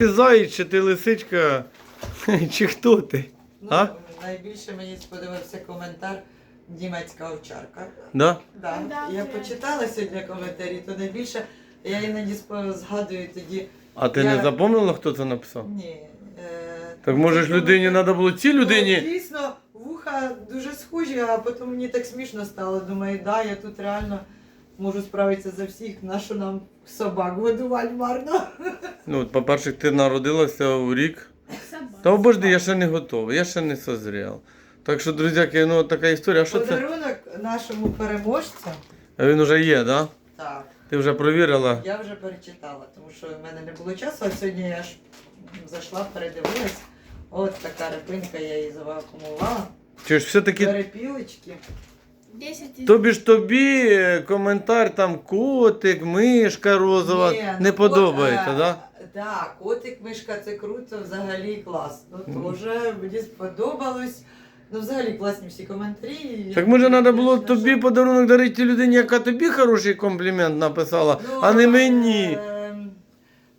Ти заєць, чи ти лисичка, чи хто ти? Ну, А? найбільше мені сподобався коментар німецька овчарка. Да? Да. Да, Я почитала сьогодні коментарі, то найбільше я іноді спо- згадую тоді. А ти Я- не запомнила, хто це написав? Ні. Е... Так може ж людині треба було цій Ну, людині. дійсно, вуха дуже схожі, а потім мені так смішно стало. Думаю, да, я тут реально можу справитися за всіх, на що нам собак годувати марно. Ну, по-перше, ти народилася у рік. Та обожди, я ще не готовий, я ще не созрів. Так що, друзяки, ну така історія. А що це? Подарунок нашому переможцю. А він вже є, да? Так. Ти вже провірила? Я вже перечитала, тому що в мене не було часу, а сьогодні я ж зайшла, передивилась. От така репинка, я її завакумувала. Чи ж все-таки Перепілочки. 10 із тобі ж тобі е, коментар там котик, мишка розова Ні, не ну, подобається, кот, е, да? Так, котик, мишка, це круто, взагалі клас. Ну, теж мені сподобалось. Ну, взагалі класні всі коментарі. Так може треба було тобі подарунок дарити людині, яка тобі хороший комплімент написала, Ну, а не мені. е,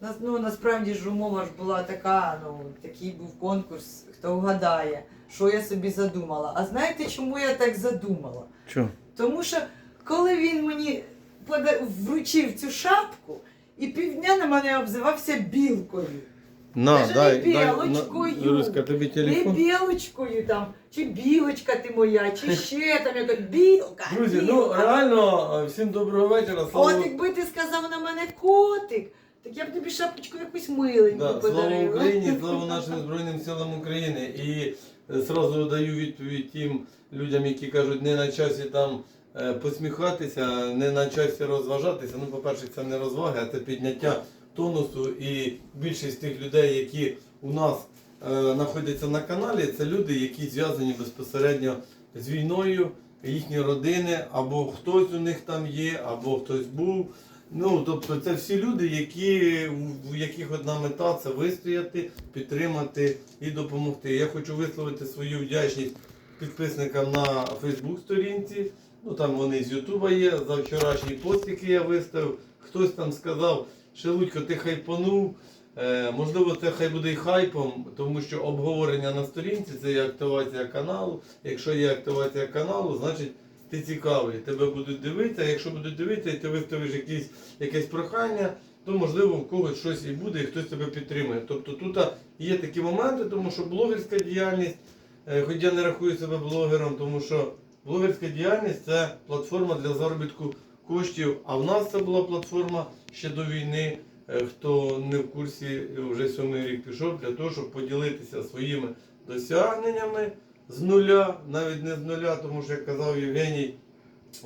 нас- Ну, насправді ж умова ж була така, ну, такий був конкурс, хто вгадає, що я собі задумала. А знаєте, чому я так задумала? Чо? Тому що коли він мені пода- вручив цю шапку, і півдня на мене обзивався білкою. На, Даже дай, не дай, білочкою. на, тобі Не білочкою там, чи білочка ти моя, чи ще там яка білка. Друзі, ну реально, всім доброго вечора. От якби ти сказав на мене котик, так я б тобі шапочку якусь миленьку да, слава. Україні, слава нашим Збройним силам України. І е, зразу даю відповідь тим людям, які кажуть, не на часі там е, посміхатися, не на часі розважатися. Ну, по-перше, це не розваги, а це підняття тонусу. І більшість тих людей, які у нас е, знаходяться на каналі, це люди, які зв'язані безпосередньо з війною, їхні родини, або хтось у них там є, або хтось був. Ну, тобто це всі люди, які, в яких одна мета це вистояти, підтримати і допомогти. Я хочу висловити свою вдячність підписникам на Фейсбук сторінці. Ну там вони з Ютуба є. За вчорашній пост, який я виставив. Хтось там сказав, Шелудько, ти хайпанув. Е, можливо, це хай буде і хайпом, тому що обговорення на сторінці це є активація каналу. Якщо є активація каналу, значить ти цікавий, тебе будуть дивитися. а Якщо будуть дивитися, і ти виставиш якісь, якесь прохання, то можливо в когось щось і буде, і хтось тебе підтримує. Тобто тут є такі моменти, тому що блогерська діяльність, е, хоч я не рахую себе блогером, тому що блогерська діяльність це платформа для заробітку коштів. А в нас це була платформа ще до війни. Е, Хто не в курсі, вже сьомий рік пішов для того, щоб поділитися своїми досягненнями з нуля, навіть не з нуля, тому що як казав Євгеній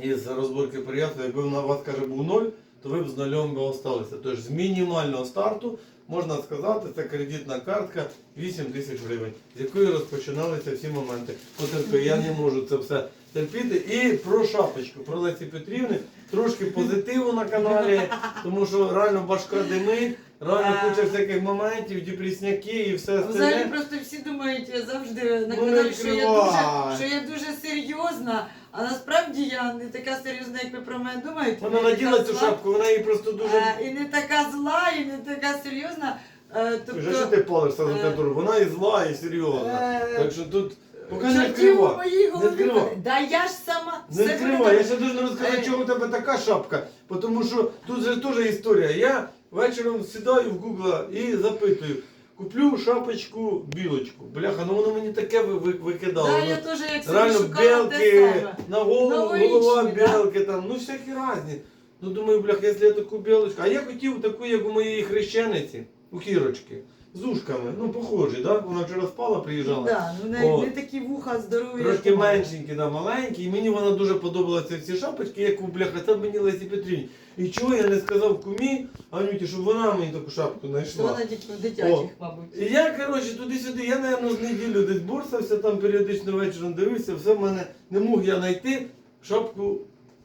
із розборки приятелів, якби на вас каже був ноль, то ви б з нульом би осталися. Тож з мінімального старту можна сказати, це кредитна картка 8 тисяч гривень, з якої розпочиналися всі моменти. Потерпи, я не можу це все терпіти. І про шапочку, про Лесі Петрівни, трошки позитиву на каналі, тому що реально башка димить, реально А. куча всяких моментів, діпрісняки і все Взагалі остальне. просто всі думають я завжди на Ну, каналі, що я, дуже, що я дуже серйозна, а насправді я не така серйозна, як ви про мене думаєте. Вона Не наділа така цю зла, шапку, вона її просто дуже. е, І не така зла, і не така серйозна. Е, Вже що Тобто, ти палишся за е? Вона і зла, і серйозна. е, Так що тут поки не чортів у відкривай. моїй Не голові. Да я ж сама Не відкривай, я ще дуже розказати, Е. чого у тебе така шапка. Тому що тут же теж історія. Я вечором сідаю в Google і запитую. Куплю шапочку білочку. Бляха, ну воно мені таке ви- ви- викидало. Да, Ну, теж як собі Реально шукала те белки, саме. на голову, Новорічні, голова да? белки там, ну всякі різні. Ну думаю, блях, якщо я таку білочку. А я хотів таку, як у моєї хрещениці, у Кірочки, з ушками. Ну, похожі, да? Вона вчора спала, приїжджала. Да, ну не, О. не такі вуха здорові. Трошки як у мене. меншенькі, да, маленькі, і мені вона дуже подобалася ці шапочки, як у бляха, це мені Лесі Петрівні. І чого я не сказав кумі, Анюті, щоб вона мені таку шапку знайшла. вона тільки дитячих, О. мабуть. І я, коротше, туди-сюди, я, напевно, з неділю десь борсався, там періодично вечором дивився, все в мене не мог я знайти шапку,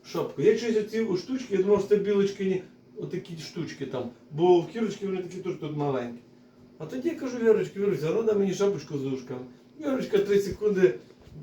шапку. Я щось оці штучки, я думав, що це білочкині, отакі штучки там. Бо в кірочки вони такі теж тут маленькі. А тоді я кажу, Вірочки, Віруся, треба мені шапочку з ушками. Вірочка 3 секунди,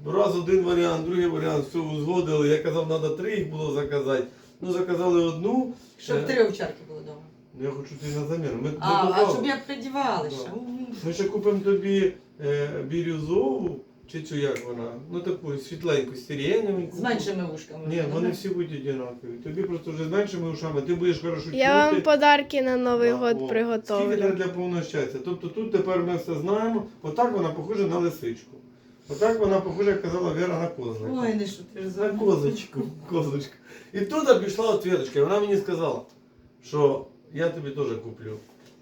раз один варіант, другий варіант, все узгодили. Я казав, треба три їх було заказати. Ну, заказали одну. Щоб Е, три овчарки було вдома. Я хочу ти на заміну. Ми, А, а щоб я придівалася. Да. Ми ще купимо тобі е, бірюзову, чи цю як вона? Ну таку світленьку, сиреневеньку. З меншими вушками. Ні, Ну, вони всі будуть однакові. Тобі просто вже з меншими ушами, ти будеш хорошо чути. Я вам подарки на Новий Да, год о. Скільки приготовлю. треба для повного щастя. Тобто тут тепер ми все знаємо. Отак вона похожа на лисичку. Отак вона похожа, як казала Віра, на козлика. Ой, не шутиш за На козочку, козочку. І тут пішла ответочка, і вона мені сказала, що я тобі теж куплю.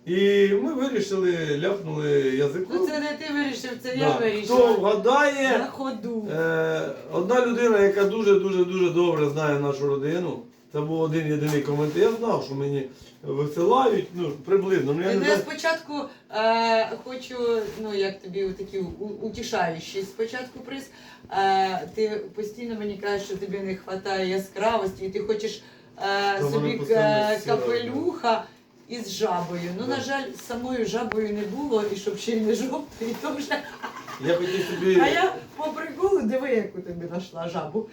І ми вирішили, ляпнули язиком. Ну це не ти вирішив, це Да. я Хто вирішила. На вгадає, ходу. е, одна людина, яка дуже-дуже дуже добре знає нашу родину. Це був один єдиний коментар. Я знав, що мені висилають, ну, приблизно. Ну, я не знаю. спочатку е, хочу, ну як тобі такі утішаючі. Спочатку приз. Е, ти постійно мені кажеш, що тобі не вистачає яскравості, і ти хочеш е, Та вони собі постійно е, капелюха із жабою. Ну, Да. на жаль, самою жабою не було, і щоб ще й не жовтий, то вже. Я хотів собі. А я по приколу диви, яку тобі знайшла жабу.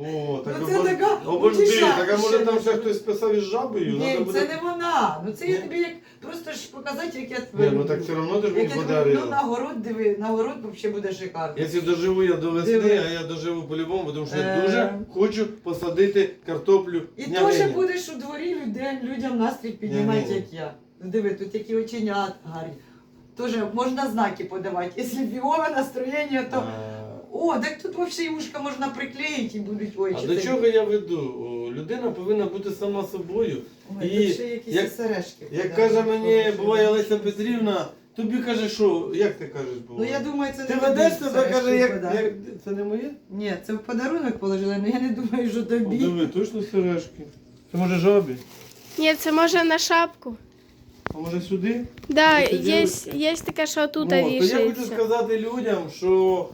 О, так Ну, це обож- така обожди, утішаюча. так а може там ще хтось писав із жабою? Ні, Надо це не вона. Ну це я Ні? тобі як просто ж показати, як я Ні, ну так все одно ти ж Як мені я творю, ну на город диви, на город взагалі буде шикарно. Якщо доживу я до весни, Диви. а я доживу по-любому, тому що я Е. дуже хочу посадити картоплю. І теж будеш у дворі людей, людям настрій піднімати, Ні-ні. як я. Ну, Диви, тут які оченят гарні. Тоже можна знаки подавати. Якщо фігове настроєння, то. А, О, так тут взагалі ушка можна приклеїти і будуть ой, А до чого я веду? О, Людина повинна бути сама собою. Ой, І тут ще якісь як- сережки. Як подали. каже мені, Ой, буває Олеся? Петрівна, тобі каже, що, як ти кажеш, Ну буває? я думаю, це Ти не ведеш тобі себе, каже, як, як. Це не моє? Ні, це в подарунок положили, але я не думаю, що О, тобі. Диви, точно сережки. Це може жабі? Ні, це може на шапку. А може сюди? Да, Це є, дівчинка. є таке, що тут Ну, то я хочу вішається. сказати людям, що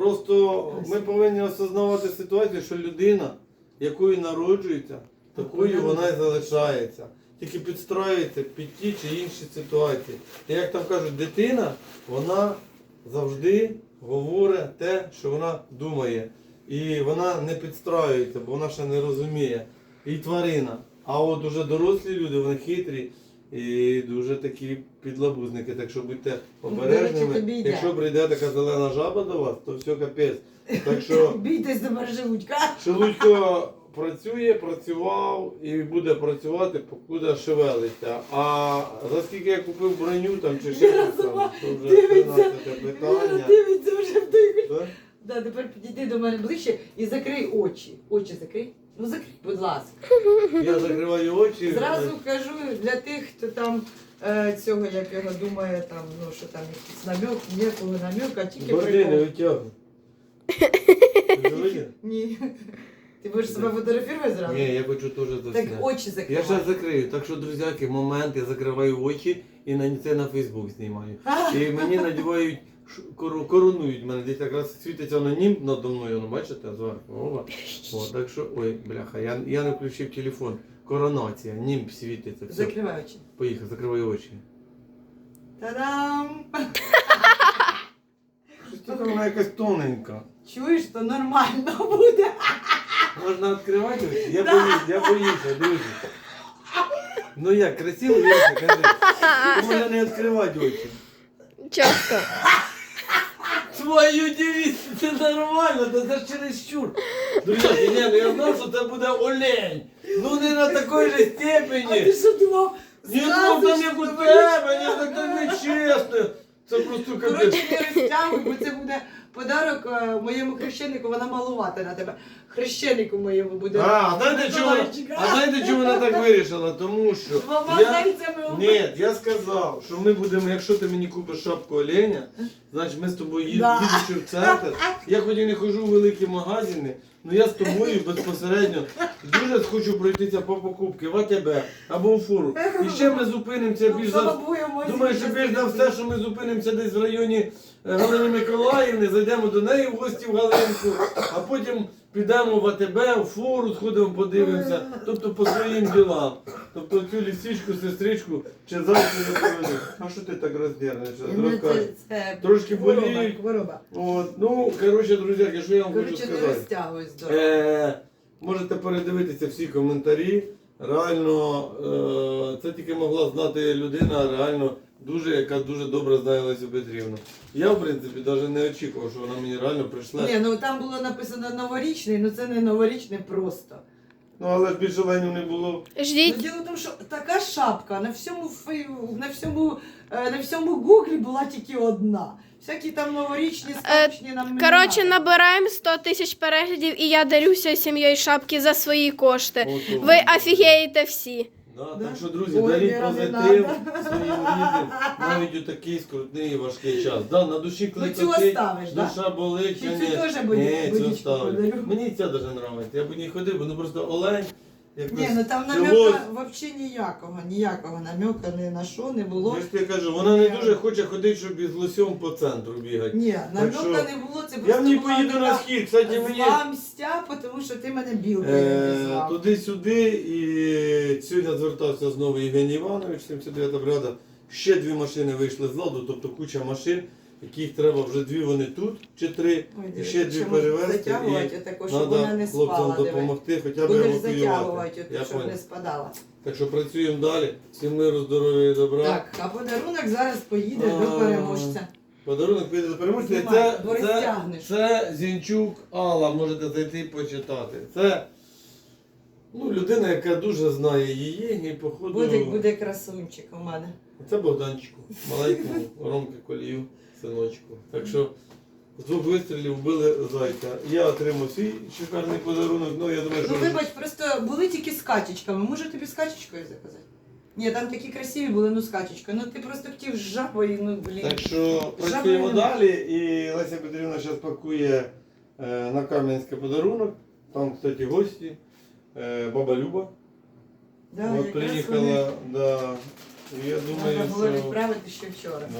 просто ми повинні осознавати ситуацію, що людина, якою народжується, такою вона і залишається. Тільки підстроюється під ті чи інші ситуації. І як там кажуть, дитина, вона завжди говорить те, що вона думає. І вона не підстраюється, бо вона ще не розуміє. І тварина. А от уже дорослі люди, вони хитрі і дуже такі підлабузники. Так що будьте обережними. тобі йде. Якщо прийде така зелена жаба до вас, то все капець. Так що Бійтесь до Маржелудька. Шелудько працює, працював і буде працювати, покуди шевелиться. А за скільки я купив броню там чи ще щось там, то вже Дивиться. 13 питання. Дивіться вже в той. Так? Да, тепер підійди до мене ближче і закрий очі. Очі закрий. Ну закрий, будь ласка. Я закриваю очі. Зразу кажу для тих, хто там е, цього, як його думає, там, ну що там якийсь намек, ніякого намека, тільки Борди не прикол. витягну. Ти завидів? Ні. Ти будеш себе фотографувати зразу? Ні, я хочу теж Так засняти. очі Я закривай. зараз закрию. Так що, друзяки, момент, я закриваю очі і на це на Фейсбук знімаю. І мені надівають, ш- кору- коронують мене, десь якраз світиться анонім надо мною, ну бачите, зверху. Ова. О, так що, ой, бляха, я, я не включив телефон. Коронація, німб світиться. Все, Закривай очі. поїхав, закриваю очі. Та-дам! Щось така вона якась тоненька. Чуєш, то нормально буде. Можна відкривати очі? Я боюсь, я боюся, друзі. Ну як, красиво, Юрка, кажи. Можна не відкривати очі. Чітко. Твою дивіться, це нормально, та це ж чересчур. Друзі, я знав, що це буде олень. Ну не на такій же А ти що думав? Ні, ну там як у тебе, ні, так не чесно. Це просто капець. не розтягуй, бо це буде подарок е, моєму хрещенику, вона малувати на тебе. Хрещенику моєму буде. А, знаєте чому? А знаєте, чому вона так вирішила? Тому що Двома я... Ні, я сказав, що ми будемо, якщо ти мені купиш шапку оленя, значить ми з тобою їд- Да. їдучи в центр. Я хоч і не ходжу в великі магазини, але я з тобою безпосередньо дуже хочу пройтися по покупки в АТБ або у фуру. І ще ми зупинимося Ну, більш за Думаю, що більш за все, що ми зупинимося десь в районі е, Галини Миколаївни, зайдемо до неї в гості в Галинку, а потім підемо в АТБ, в фуру, сходимо, подивимося, тобто по своїм ділам. Тобто цю лісічку, сестричку чи завтра не поведу. А що ти так роздернешся? Ну, Трошки боліють. От, ну, коротше, друзі, що я вам хочу сказати. Е, можете передивитися всі коментарі. реально е, це тільки могла знати людина, реально дуже, яка дуже добре знає Лесю Петрівну. Я, в принципі, навіть не очікував, що вона мені реально прийшла. Ні, ну там було написано новорічний, ну це не новорічний просто. Ну але ж більше ленів не було. Ну, Ждіть. діло в тому, що така шапка на всьому фей- на всьому, е, на всьому гуглі була тільки одна. Всякі там новорічні, сказочні нам не Коротше, надо. набираємо 100 тисяч переглядів, і я дарюся сім'єю шапки за свої кошти. Ото. Ви офігієте всі. Да, Да? Так що, друзі, Ой, даріть Віра, не позитив надо. своїм рідним, навіть у такий скрутний і важкий час. Да, на душі Ну, цю оставиш, да? душа болить. Чи цю теж буде- Ні, цю будічку оставлю. подарю? Мені ця даже нравиться. Я б не ходив, бо ну просто олень. Якось Ні, ну там намека взагалі ніякого, ніякого намека ні на що не було. Я ж тобі кажу, вона не дуже хоче ходити, щоб із лосьом по центру бігати. Ні, намека що не було, це Я просто в ній поїду на схід, кстати, мені зла мстя, тому що ти мене білкою е, туди-сюди. І сьогодні звертався знову Євгеній Іванович, 79 бригада. Ще дві машини вийшли з ладу, тобто куча машин, яких треба вже дві вони тут, чи три. І ще дві перевезти, і отако, щоб вона не Треба хлопцям спала. диви. допомогти, хоча б Будеш евакуювати. затягувати, Я от, щоб понял. не спадала. Так що працюємо далі. Всім миру, здоров'я і добра. Так, а подарунок зараз поїде А. до переможця. Подарунок піде до переможця. Знімай, Це, бо це, розтягнеш. це Зінчук Алла, можете зайти і почитати. Це ну, людина, яка дуже знає її і походу. Буде, буде красунчик у мене. Це Богданчику, маленькому Ромки Колію, синочку. Так що з двох вистрілів вбили зайця. Я отримав свій шикарний подарунок. Ну я думаю, що Ну вибач, просто були тільки з качечками. Може тобі з качечкою заказати? Ні, там такі красиві були, ну з качечкою. Ну ти просто хотів з жабою, ну блін. Так що працюємо далі, і Леся Петрівна зараз пакує е, на Кам'янське подарунок. Там, кстати, гості. Е, баба Люба. Да, От якраз приїхала, вони- да. І я думаю, Треба було що. відправити ще вчора. Да.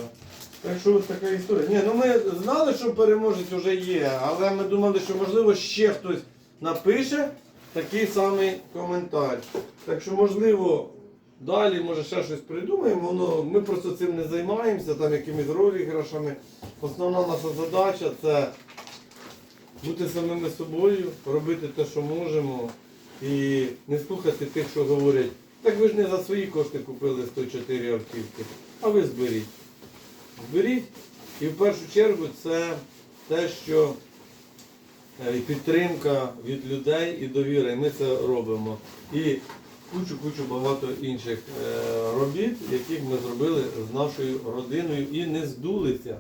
Так що ось така історія. Ні, ну ми знали, що переможець вже є, але ми думали, що можливо ще хтось напише такий самий коментар. Так що, можливо, далі може ще щось придумаємо. Воно, ми просто цим не займаємося, там якимись розіграшами. Основна наша задача це бути самими собою, робити те, що можемо, і не слухати тих, що говорять. Так ви ж не за свої кошти купили 104 автівки, а ви зберіть. Зберіть. І в першу чергу це те, що е, підтримка від людей і довіра. І ми це робимо. І кучу-кучу багато інших е, робіт, яких ми зробили з нашою родиною і не здулися.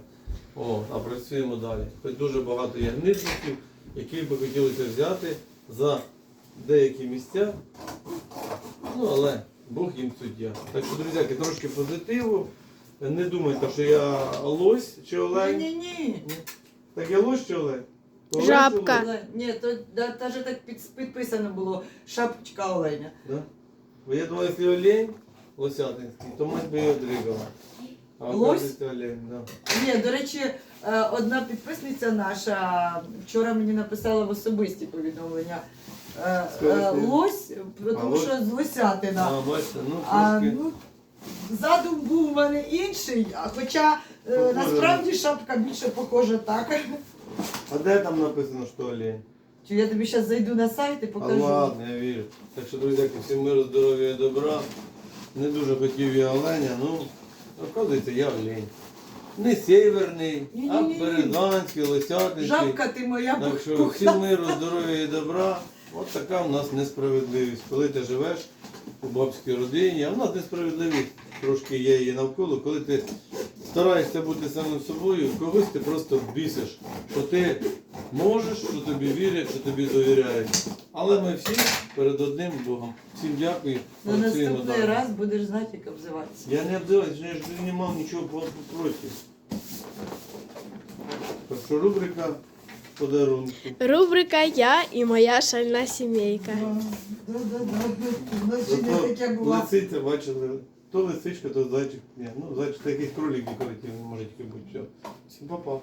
О, а працюємо далі. Дуже багато є гнидників, яких би хотілося взяти за деякі місця. Ну, але Бог їм суддя. Так що, друзяки, трошки позитиву. Не думайте, що я лось чи олень. Ні, ні, ні. Так я лось чи олень? Олень чи Жабка. лось? Ні, то да, навіть так під, підписано було шапочка оленя. Да? Бо я думаю, якщо олень лосятинський, то мать би його дригала. А Лось? оказується олень, да. Ні, до речі, е, одна підписниця наша вчора мені написала в особисті повідомлення. Е, е, Скажи. Лось, А, тому лось? що з лосятина. А, бачите, ну А, трошки. ну, задум був у мене інший, а хоча е, насправді шапка більше похожа так. А де там написано, що олень? Чи я тобі зараз зайду на сайт і А покажу. ладно, я вірю. Так що, друзяки, всім миру, здоров'я і добра. Не дуже хотів я оленя, ну, оказується, я олень. Не сєверний, а Ні-ні-ні. березанський, лосятинський. Жабка ти моя Так що пухта. всім миру, здоров'я і добра. От така в нас несправедливість. Коли ти живеш у бабській родині, а в нас несправедливість трошки є її навколо, коли ти стараєшся бути самим собою, когось ти просто бісиш, що ти можеш, що тобі вірять, що тобі довіряють. Але ми всі перед одним Богом. Всім дякую. Працюємо наступний раз будеш знати, як обзиватися. Я не обдиваюсь, я ж не мав нічого проти. Так що рубрика подарунки. Рубрика Я і моя шальна сімейка. Значення таке. Лисиця бачили. То лисичка, то зайчик. Ні, ну зайчик це якийсь кролик декоративний, може тільки бути. Всім па-па.